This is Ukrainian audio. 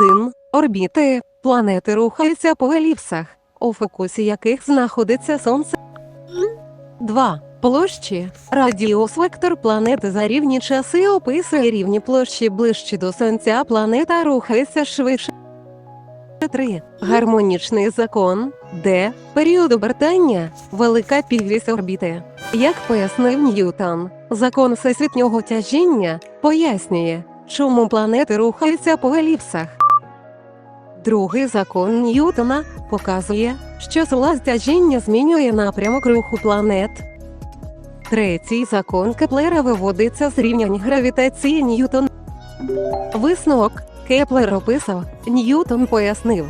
1. Орбіти планети рухаються по еліпсах, у фокусі яких знаходиться Сонце. 2. Площі радіус вектор планети за рівні часи описує рівні площі ближче до Сонця. Планета рухається швидше. 3. Гармонічний закон, де період обертання велика підвість орбіти. Як пояснив Ньютон, закон всесвітнього тяжіння пояснює, чому планети рухаються по еліпсах. Другий закон Ньютона показує, що сила стяжіння змінює напрямок руху планет. Третій закон Кеплера виводиться з рівнянь гравітації Ньютон. Висновок Кеплер описав, Ньютон пояснив,